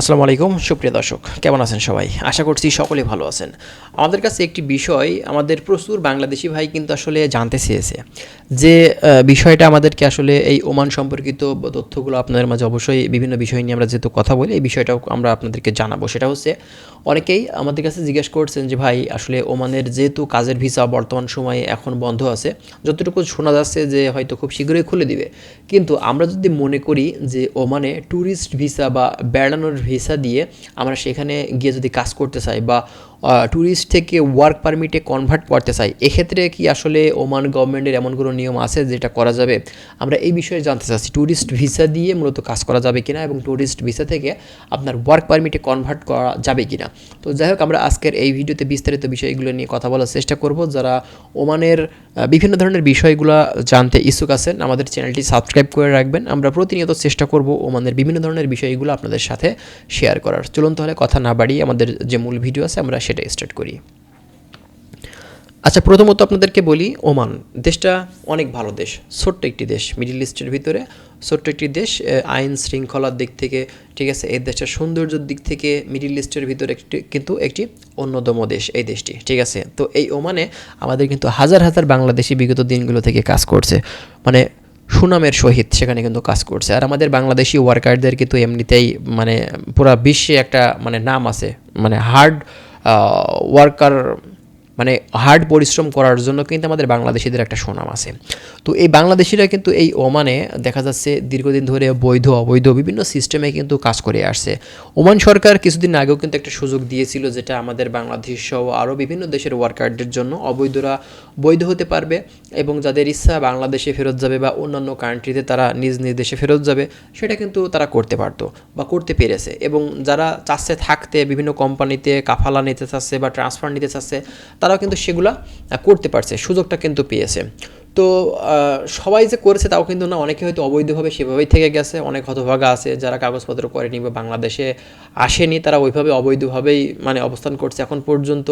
আসসালামু আলাইকুম, সুপ্রিয় দর্শক, কেমন আছেন সবাই? আশা করছি সকলে ভালো আছেন। আমাদের কাছে একটি বিষয়, আমাদের প্রচুর বাংলাদেশি ভাই কিন্তু আসলে জানতে চেয়েছে। যে বিষয়টা আমাদেরকে আসলে এই ওমান সম্পর্কিত তথ্যগুলো আপনাদের মাঝে অবশ্যই বিভিন্ন বিষয় নিয়ে আমরা যেহেতু কথা বলি, এই বিষয়টাও আমরা আপনাদেরকে জানাব। সেটা হচ্ছে, অনেকেই আমাদের কাছে জিজ্ঞেস করছেন যে, ভাই, আসলে ওমানের যেহেতু কাজের ভিসা বর্তমান সময়ে এখন বন্ধ আছে, যতটুকু শোনা যাচ্ছে যে হয়তো খুব শীঘ্রই খুলে দিবে। কিন্তু আমরা যদি মনে করি যে, ওমানে ট্যুরিস্ট ভিসা বা বেড়ানোর ভিসা দিয়ে আমরা সেখানে গিয়ে যদি কাজ করতে চাই বা ট্যুরিস্ট থেকে ওয়ার্ক পারমিটে কনভার্ট করতে চাই এক্ষেত্রে কি আসলে ওমান গভর্নমেন্টের এমন কোনো নিয়ম আছে যেটা করা যাবে? আমরা এই বিষয়ে জানতে চাচ্ছি ট্যুরিস্ট ভিসা দিয়ে মূলত কাজ করা যাবে কিনা এবং ট্যুরিস্ট ভিসা থেকে আপনার ওয়ার্ক পারমিটে কনভার্ট করা যাবে কিনা? তো যাই হোক, আমরা আজকের এই ভিডিওতে বিস্তারিত বিষয়গুলো নিয়ে কথা বলার চেষ্টা করব। যারা ওমানের বিভিন্ন ধরনের বিষয়গুলো জানতে ইচ্ছুক আছেন, আমাদের চ্যানেলটি সাবস্ক্রাইব করে রাখবেন। আমরা প্রতিনিয়ত চেষ্টা করব ওমানের বিভিন্ন ধরনের বিষয়গুলো আপনাদের সাথে শেয়ার করার। চলুন তাহলে কথা না বাড়িয়ে আমাদের যে মূল ভিডিও আছে, আমরা সেটা স্টার্ট করি। আচ্ছা প্রথমত আপনাদেরকে বলি, ওমান। দেশটা অনেক ভালো দেশ, ছোট্ট একটি দেশ মিডিল ইস্টের ভিতরে। ছোট্ট একটি দেশ আইন শৃঙ্খলার দিক থেকে, ঠিক আছে, এই দেশটার সৌন্দর্যের দিক থেকে মিডিল ইস্টের ভিতরে একটি, কিন্তু একটি অন্যতম দেশ এই দেশটি, ঠিক আছে। তো এই ওমানে আমাদের কিন্তু হাজার হাজার বাংলাদেশি বিগত দিনগুলো থেকে কাজ করছে। মানে সুনামের সহিত সেখানে কিন্তু কাজ করছে। আর আমাদের বাংলাদেশি ওয়ার্কারদের কিন্তু এমনিতেই মানে পুরা বিশ্বে একটা মানে নাম আছে মানে হার্ড ওয়ার্কার মানে হার্ড পরিশ্রম করার জন্য কিন্তু আমাদের বাংলাদেশিদের একটা সুনাম আছে। তো এই বাংলাদেশিরা কিন্তু এই ওমানে দেখা যাচ্ছে দীর্ঘদিন ধরে বৈধ, অবৈধ বিভিন্ন সিস্টেমে কিন্তু কাজ করে আসছে। ওমান সরকার কিছুদিন আগেও কিন্তু একটা সুযোগ দিয়েছিল যেটা আমাদের বাংলাদেশ সহ আরও বিভিন্ন দেশের ওয়ার্কারদের জন্য অবৈধরা বৈধ হতে পারবে এবং যাদের ইচ্ছা বাংলাদেশে ফেরত যাবে বা অন্যান্য কান্ট্রিতে তারা নিজ নিজ দেশে ফেরত যাবে, সেটা কিন্তু তারা করতে পারতো বা করতে পেরেছে। এবং যারা চাচ্ছে থাকতে, বিভিন্ন কোম্পানিতে কাফালা নিতে চাচ্ছে বা ট্রান্সফার নিতে চাচ্ছে তারাও কিন্তু সেগুলা করতে পারছে, সুযোগটা কিন্তু পেয়েছে। তো সবাই যে করেছে তাও কিন্তু না, অনেকে হয়তো অবৈধভাবে সেভাবেই থেকে গেছে, অনেক হতভাগা আছে যারা কাগজপত্র করেনি বা বাংলাদেশে আসেনি, তারা ওইভাবে অবৈধভাবেই মানে অবস্থান করছে এখন পর্যন্ত।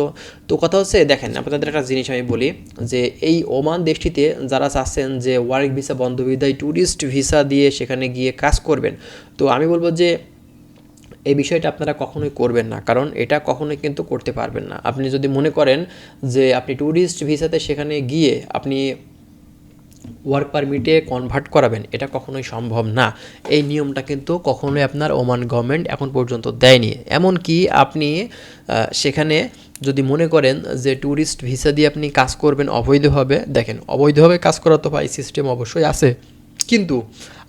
তো কথা হচ্ছে, দেখেন, আপনাদের একটা জিনিস আমি বলি, যে এই ওমান দেশটিতে যারা চাচ্ছেন যে ওয়ার্ক ভিসা বন্ধ বিদায় ট্যুরিস্ট ভিসা দিয়ে সেখানে গিয়ে কাজ করবেন, তো আমি বলব যে এই বিষয়টা আপনারা কখনোই করবেন না, কারণ এটা কখনোই কিন্তু করতে পারবেন না। আপনি যদি মনে করেন যে আপনি ট্যুরিস্ট ভিসাতে সেখানে গিয়ে আপনি ওয়ার্ক পারমিটে কনভার্ট করাবেন, এটা কখনোই সম্ভব না। এই নিয়মটা কিন্তু কখনোই আপনার ওমান গভর্নমেন্ট এখন পর্যন্ত দেয়নি। এমনকি আপনি সেখানে যদি মনে করেন যে ট্যুরিস্ট ভিসা দিয়ে আপনি কাজ করবেন অবৈধভাবে, দেখেন অবৈধভাবে কাজ করা তো ভাই সিস্টেম অবশ্যই আছে। কিন্তু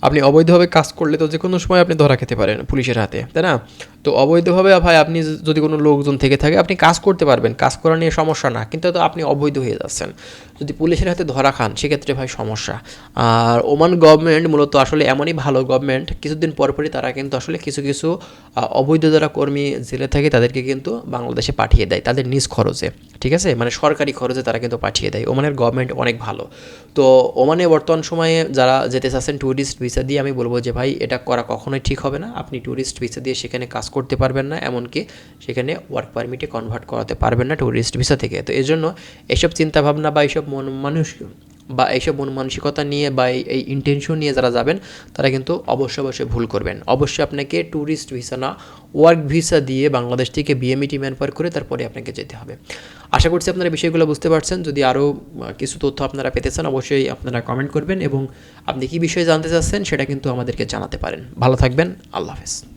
আপনি অবৈধভাবে কাজ করলে তো যে কোনো সময় আপনি ধরা খেতে পারেন পুলিশের হাতে, তাই না? তো অবৈধভাবে ভাই আপনি যদি কোনো লোকজন থেকে থাকে, আপনি কাজ করতে পারবেন, কাজ করা নিয়ে সমস্যা না, কিন্তু তো আপনি অবৈধ হয়ে যাচ্ছেন। যদি পুলিশের হাতে ধরা খান, সেক্ষেত্রে ভাই সমস্যা। আর ওমান গভর্নমেন্ট মূলত আসলে এমনই ভালো গভর্নমেন্ট, কিছুদিন পরপরই তারা কিন্তু আসলে কিছু কিছু অবৈধ যারা কর্মী জেলে থাকে, তাদেরকে কিন্তু বাংলাদেশে পাঠিয়ে দেয়, তাদের নিজ খরচে, ঠিক আছে? মানে সরকারি খরচে তারা কিন্তু পাঠিয়ে দেয়। ওমানের গভর্নমেন্ট অনেক ভালো। তো ওমানে বর্তমান সময়ে যারা যেতে চাচ্ছেন ট্যুরিস্ট ভিসা দিয়ে আমি বলব যে ভাই, এটা করা কখনোই ঠিক হবে না। আপনি ট্যুরিস্ট ভিসা দিয়ে সেখানে কাজ করতে পারবেন না, এমনকি সেখানে ওয়ার্ক পারমিটে কনভার্ট করাতে পারবেন না ট্যুরিস্ট ভিসা থেকে। তো এই জন্য এইসব চিন্তাভাবনা বা এইসব মন মানুষ বা এইসব মন মানসিকতা নিয়ে বা এই- ইন্টেনশন নিয়ে যারা যাবেন, তারা কিন্তু অবশ্যই অবশ্যই ভুল করবেন। অবশ্যই আপনাকে ট্যুরিস্ট ভিসা না ওয়ার্ক ভিসা দিয়ে বাংলাদেশ থেকে বিএমইটি ম্যানপার করে তারপরে আপনাকে যেতে হবে। আশা করছি আপনারা বিষয়গুলো বুঝতে পারছেন। যদি আরও কিছু তথ্য আপনারা পেতে চান, অবশ্যই আপনারা কমেন্ট করবেন এবং আপনি কী বিষয়ে জানতে চাচ্ছেন, সেটা কিন্তু আমাদেরকে জানাতে পারেন। ভালো থাকবেন। আল্লাহ হাফেজ।